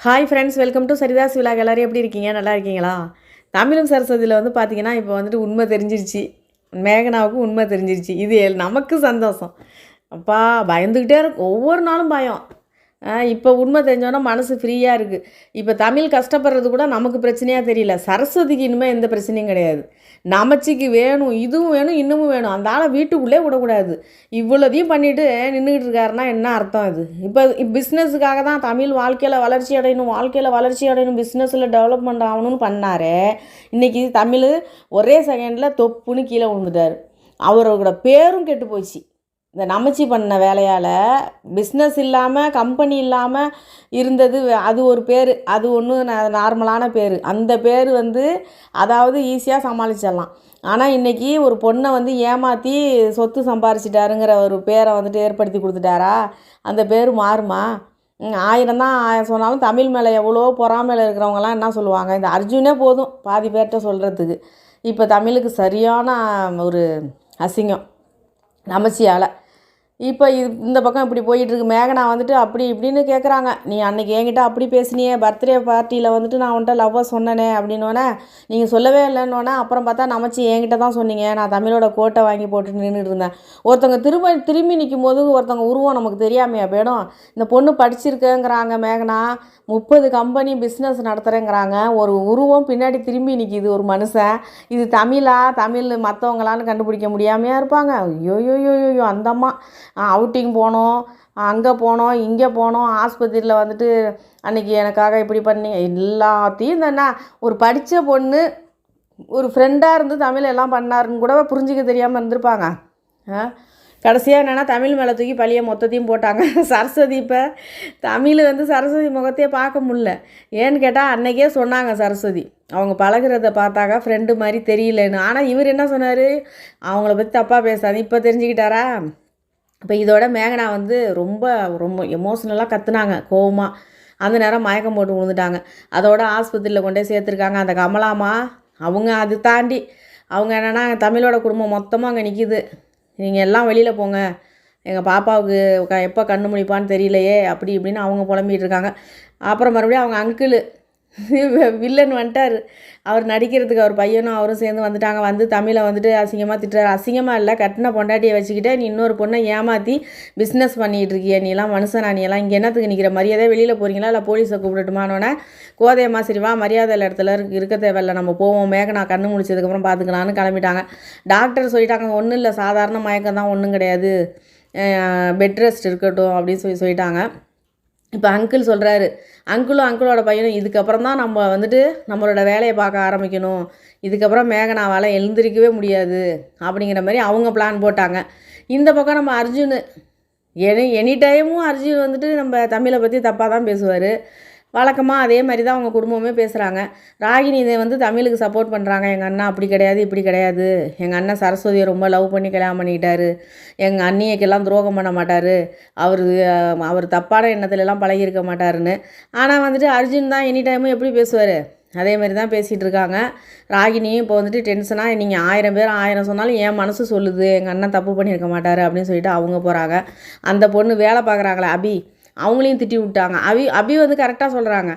Hi friends welcome to Saritha's விழா எல்லோரும் எப்படி இருக்கீங்க? நல்லா இருக்கீங்களா? தமிழும் சரஸ்வதியில் வந்து பார்த்தீங்கன்னா இப்போ வந்துட்டு உண்மை தெரிஞ்சிருச்சு. மேகனாவுக்கு உண்மை தெரிஞ்சிருச்சு. இது நமக்கு சந்தோஷம். அப்பா பயந்துக்கிட்டே இருக்கும். ஒவ்வொரு நாளும் பயம். இப்போ உண்மை தெரிஞ்சோன்னா மனசு ஃப்ரீயாக இருக்குது இப்போ தமிழ் கஷ்டப்படுறது கூட நமக்கு பிரச்சனையாக தெரியல. சரஸ்வதிக்கு இனிமேல் எந்த பிரச்சனையும் கிடையாது. நமச்சிக்கு வேணும் இதுவும் வேணும் இன்னமும் வேணும். அந்த ஆளை வீட்டுக்குள்ளே விடக்கூடாது. இவ்வளோதையும் பண்ணிவிட்டு நின்றுக்கிட்டு இருக்காருன்னா என்ன அர்த்தம் அது இப்போ பிஸ்னஸுக்காக தான் தமிழ் வாழ்க்கையில் வளர்ச்சி அடையணும் வாழ்க்கையில் வளர்ச்சி அடையணும் பிஸ்னஸில் டெவலப்மெண்ட் ஆகணும்னு பண்ணாரே. இன்றைக்கி தமிழ் ஒரே செகண்டில் தொப்புன்னு கீழே விழுந்துட்டார். அவரோட பேரும் கெட்டு போச்சு. இந்த நமச்சி பண்ண வேலையால் பிஸ்னஸ் இல்லாமல் கம்பெனி இல்லாமல் இருந்தது அது ஒரு பேர். அது ஒன்று நார்மலான பேர். அந்த பேர் வந்து அதாவது ஈஸியாக சமாளிச்சிடலாம். ஆனால் இன்றைக்கி ஒரு பொண்ணை வந்து ஏமாற்றி சொத்து சம்பாரிச்சிட்டாருங்கிற ஒரு பேரை வந்துட்டு ஏற்படுத்தி கொடுத்துட்டாரா? அந்த பேர் மாறுமா? ஆயிரம் தான் சொன்னாலும் தமிழ் மேலே எவ்வளோ பொறாமையில் இருக்கிறவங்கலாம் என்ன சொல்லுவாங்க? இந்த அர்ஜுனே போதும் பாதி பேர்கிட்ட சொல்கிறதுக்கு இப்போ தமிழுக்கு சரியான ஒரு அசிங்கம். நமச்சியால். இப்போ இது இந்த பக்கம் இப்படி போயிட்டுருக்கு. மேகனா வந்துட்டு அப்படி இப்படின்னு கேட்குறாங்க நீ அன்னைக்கு என்கிட்ட அப்படி பேசினியே. பர்த்டே பார்ட்டியில் வந்துட்டு நான் உன்ட்ட லவ்வாக சொன்னனே அப்படின்னோடனே நீங்கள் சொல்லவே இல்லைன்னொன்னே அப்புறம் பார்த்தா நமச்சி என்கிட்ட தான் சொன்னீங்க. நான் தமிழோட கோட்டை வாங்கி போட்டு நின்றுட்டு இருந்தேன். ஒருத்தவங்க திரும்ப திரும்பி நிற்கும் போது ஒருத்தவங்க உருவம் நமக்கு தெரியாமையா போயிடும். இந்த பொண்ணு படிச்சிருக்கேங்கிறாங்க மேகனா. முப்பது கம்பெனி பிஸ்னஸ் நடத்துகிறேங்கிறாங்க ஒரு உருவம் பின்னாடி திரும்பி நிற்கிது ஒரு மனுஷன். இது தமிழா? தமிழ் மற்றவங்களான்னு கண்டுபிடிக்க முடியாமையா இருப்பாங்க. ஐயோ ஐயோ ஐயோ அந்த அம்மா. அவுட்டிங் போனோம். அங்கே போனோம் இங்கே போனோம். ஆஸ்பத்திரியில் வந்துட்டு அன்னைக்கு எனக்காக இப்படி பண்ணி எல்லாத்தையும் இந்த ஒரு படித்த பொண்ணு ஒரு ஃப்ரெண்டாக இருந்து தமிழ் எல்லாம் பண்ணாருன்னு கூட புரிஞ்சிக்க தெரியாமல் இருந்திருப்பாங்க. ஆ கடைசியாக என்னென்னா தமிழ் மேலே தூக்கி பழிய மொத்தத்தையும் போட்டாங்க. சரஸ்வதி இப்போ தமிழ் வந்து சரஸ்வதி முகத்தையே பார்க்க முடில ஏன்னு கேட்டால் அன்றைக்கே சொன்னாங்க சரஸ்வதி. அவங்க பழகுறத பார்த்தாக்கா ஃப்ரெண்டு மாதிரி தெரியலன்னு. ஆனால் இவர் என்ன சொன்னார்? அவங்கள பற்றி தப்பாக பேசாது. இப்போ தெரிஞ்சுக்கிட்டாரா? இப்போ இதோட மேகனா வந்து ரொம்ப ரொம்ப எமோஷ்னலாக கத்துனாங்க கோவமாக அந்த நேரம் மயக்கம் போட்டு விழுந்துட்டாங்க. அதோட ஆஸ்பத்திரியில் கொண்டே சேர்த்துருக்காங்க அந்த கமலாமா. அவங்க அது தாண்டி அவங்க என்னென்னா தமிழோட குடும்பம் மொத்தமாக அங்கே நிற்கிது நீங்கள் எல்லாம் வெளியில் போங்க. எங்கள் பாப்பாவுக்கு க எப்போ கண்ணு முழிப்பான்னு தெரியலையே அப்படி இப்படின்னு அவங்க புலம்பிகிட்டு இருக்காங்க. அப்புறம் மறுபடியும் அவங்க அங்கிள் வில்லன் வந்துட்டார். அவர் நடிக்கிறதுக்கு அவர் பையனும் அவரும் சேர்ந்து வந்துட்டாங்க. வந்து தமிழை வந்துட்டு அசிங்கமாக திட்டுறாரு. அசிங்கமாக இல்லை கட்டின பொண்டாட்டியை வச்சுக்கிட்டே நீ இன்னொரு பொண்ணை ஏமாற்றி பிஸ்னஸ் பண்ணிகிட்டு இருக்கிய. நீலாம் மனுஷனா நீ எல்லாம் இங்கே என்னத்துக்கு நிற்கிற மரியாதை வெளியில் போகிறீங்களா இல்லை போலீஸை கூப்பிடட்டுமானோன்னே கோதையம்மா சரி வா மரியாதை இடத்துல இருக்க தேவையில்ல. நம்ம போவோம். மேகனா கண்ணு முடிச்சதுக்கப்புறம் பார்த்துக்கலான்னு கிளம்பிட்டாங்க. டாக்டர் சொல்லிட்டாங்க ஒன்றும் இல்லை. சாதாரண மயக்கம் தான் ஒன்றும் கிடையாது பெட் ரெஸ்ட் இருக்கட்டும். அப்படின்னு சொல்லி சொல்லிட்டாங்க. இப்போ அங்கிள் சொல்கிறாரு அங்கிளும் அங்கிளோட பையனும் இதுக்கப்புறம் தான் நம்ம வந்துட்டு நம்மளோட வேலையை பார்க்க ஆரம்பிக்கணும். இதுக்கப்புறம் மேகனாவால் எழுந்திரிக்கவே முடியாது அப்படிங்கிற மாதிரி அவங்க பிளான் போட்டாங்க. இந்த பக்கம் நம்ம அர்ஜுன் எனி எனி டைமும் அர்ஜுன் வந்துட்டு நம்ம தமிழை பற்றி தப்பாக தான் பேசுவார். வழக்கமாக அதே மாதிரி தான் அவங்க குடும்பமே பேசுகிறாங்க ராகினி இதை வந்து தமிழுக்கு சப்போர்ட் பண்ணுறாங்க எங்கள் அண்ணா அப்படி கிடையாது இப்படி கிடையாது. எங்கள் அண்ணன் சரஸ்வதியை ரொம்ப லவ் பண்ணி கல்யாணம் பண்ணிக்கிட்டாரு. எங்கள் அண்ணியக்கெல்லாம் துரோகம் பண்ண மாட்டார். அவர் அவர் தப்பான எண்ணத்துலலாம் பழகியிருக்க மாட்டாருன்னு. ஆனால் வந்துட்டு அர்ஜுன் தான் எனி டைமும் எப்படி பேசுவார்? அதே மாதிரி தான் பேசிகிட்டு இருக்காங்க. ராகினியும் இப்போ வந்துட்டு டென்ஷனாக நீங்கள் ஆயிரம் பேர் ஆயிரம் சொன்னாலும் என் மனசு சொல்லுது. எங்கள் அண்ணன் தப்பு பண்ணியிருக்க மாட்டார். அப்படின்னு சொல்லிட்டு அவங்க போகிறாங்க அந்த பொண்ணு வேலை பார்க்குறாங்களே அபி. அவங்களையும் திட்டி விட்டாங்க. அபி அபி வந்து கரெக்டாக சொல்கிறாங்க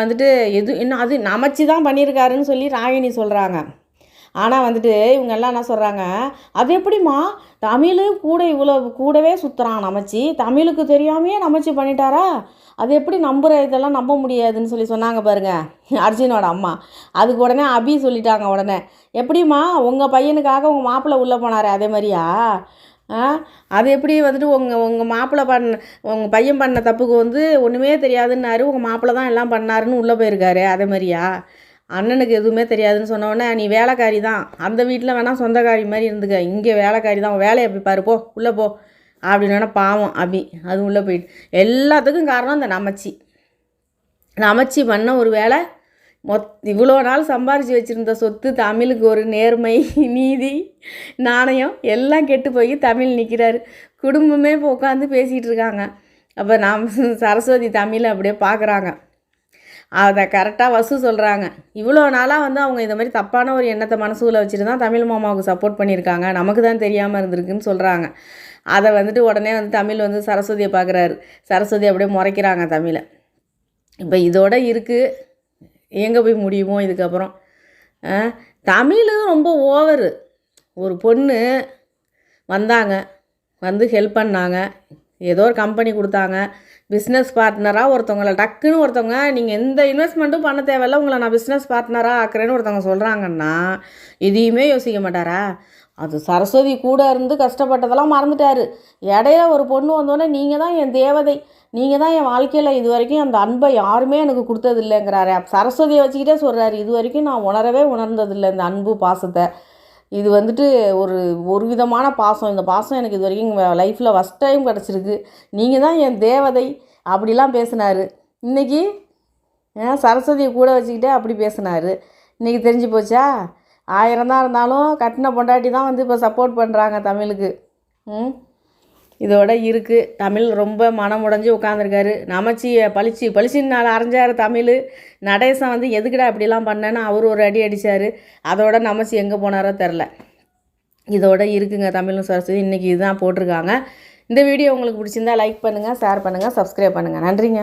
வந்துட்டு எது இன்னும் அது நமச்சு தான் பண்ணியிருக்காருன்னு சொல்லி ராகினி சொல்கிறாங்க ஆனால் வந்துட்டு இவங்க எல்லாம் என்ன சொல்கிறாங்க அது எப்படிம்மா? தமிழும் கூட இவ்வளோ கூடவே சுற்றுறான் நமச்சி. தமிழுக்கு தெரியாமையே நமச்சி பண்ணிட்டாரா? அது எப்படி நம்புற இதெல்லாம் நம்ப முடியாதுன்னு சொல்லி சொன்னாங்க பாருங்கள் அர்ஜுனோட அம்மா. அதுக்கு உடனே அபி சொல்லிட்டாங்க உடனே. எப்படிம்மா? உங்கள் பையனுக்காக உங்கள் மாப்பிள்ளை உள்ளே போனார் அதே மாதிரியா? அது எப்படி வந்துட்டு உங்கள் உங்கள் மாப்பிள்ளை பண்ண உங்கள் பையன் பண்ண தப்புக்கு வந்து ஒன்றுமே தெரியாதுன்னாரு உங்கள் மாப்பிள்ளை தான் எல்லாம் பண்ணாருன்னு உள்ளே போயிருக்காரு அதே மாதிரியா? அண்ணனுக்கு எதுவுமே தெரியாதுன்னு சொன்னோடனே நீ வேலைக்காரி தான். அந்த வீட்டில் வேணால் சொந்தக்காரி மாதிரி இருந்துக்க. இங்கே வேலைக்காரி தான். உன் வேலையை போய் பாரு போ. உள்ளே போ. அப்படின்னு பாவம் அபி. அது உள்ளே போயிட்டு. எல்லாத்துக்கும் காரணம் அந்த நமச்சி. நமச்சி பண்ண ஒரு வேலை மொத் இவ்வளோ நாள் சம்பாரித்து வச்சுருந்த சொத்து தமிழுக்கு ஒரு நேர்மை நீதி நாணயம் எல்லாம் கெட்டு போய் தமிழ் நிற்கிறாரு குடும்பமே இப்போ உட்காந்து பேசிகிட்டு இருக்காங்க. அப்போ நாம் சரஸ்வதி தமிழை அப்படியே பார்க்குறாங்க அதை கரெக்டாக வசூல் சொல்கிறாங்க இவ்வளோ நாளாக வந்து அவங்க இந்த மாதிரி தப்பான ஒரு எண்ணத்தை மனசுக்குள்ளே வச்சுட்டு தான் தமிழ் மாமாவுக்கு சப்போர்ட் பண்ணியிருக்காங்க. நமக்கு தான் தெரியாமல் இருந்திருக்குன்னு சொல்கிறாங்க அதை வந்துட்டு உடனே வந்து தமிழ் வந்து சரஸ்வதியை பார்க்குறாரு சரஸ்வதி அப்படியே முறைக்கிறாங்க தமிழை. இப்போ இதோட இருக்குது எங்கே போய் முடியுமோ இதுக்கப்புறம். தமிழ் ரொம்ப ஓவரு. ஒரு பொண்ணு வந்தாங்க வந்து ஹெல்ப் பண்ணாங்க ஏதோ ஒரு கம்பெனி கொடுத்தாங்க பிஸ்னஸ் பார்ட்னராக ஒருத்தவங்கள டக்குன்னு ஒருத்தவங்க நீங்கள் எந்த இன்வெஸ்ட்மெண்ட்டும் பண்ண தேவையில்ல உங்களை நான் பிஸ்னஸ் பார்ட்னராக ஆக்குறேன்னு ஒருத்தவங்க சொல்கிறாங்கன்னா எதையுமே யோசிக்க மாட்டாரா? அது சரஸ்வதி கூட இருந்து கஷ்டப்பட்டதெல்லாம் மறந்துட்டார். இடையில ஒரு பொண்ணு வந்தோடனே நீங்கள் தான் என் தேவதை நீங்கள் தான் என் வாழ்க்கையில் இது வரைக்கும் அந்த அன்பை யாருமே எனக்கு கொடுத்தது இல்லைங்கிறாரு சரஸ்வதியை வச்சுக்கிட்டே சொல்கிறாரு இது வரைக்கும் நான் உணரவே உணர்ந்ததில்லை இந்த அன்பு பாசத்தை. இது வந்துட்டு ஒரு ஒரு விதமான பாசம். இந்த பாசம் எனக்கு இது வரைக்கும் லைஃப்பில் ஃபஸ்ட் டைம் கிடச்சிருக்கு. நீங்கள் தான் என் தேவதை அப்படிலாம் பேசினார். இன்றைக்கி சரஸ்வதியை கூட வச்சுக்கிட்டே அப்படி பேசினார். இன்றைக்கி தெரிஞ்சு போச்சா? ஆயிரம் தான் இருந்தாலும் கட்டின பொண்டாட்டி தான் வந்து இப்போ சப்போர்ட் பண்ணுறாங்க தமிழுக்கு. ம்? இதோட இருக்குது தமிழ் ரொம்ப மனம் உடஞ்சி உட்காந்துருக்காரு நமச்சியை பளிச்சு பளிச்சின்னு நாள் அரைஞ்சார் தமிழ். நடேசன் வந்து எதுக்குடா இப்படிலாம் பண்ணேன்னு அவர் ஒரு அடி அடித்தார் அதோட நமச்சி எங்கே போனாரோ தெரில. இதோட இருக்குங்க தமிழும் சரஸ்வதி. இன்றைக்கி இதுதான் போட்டிருக்காங்க. இந்த வீடியோ உங்களுக்கு பிடிச்சிருந்தா லைக் பண்ணுங்கள் ஷேர் பண்ணுங்கள் சப்ஸ்கிரைப் பண்ணுங்கள் நன்றிங்க.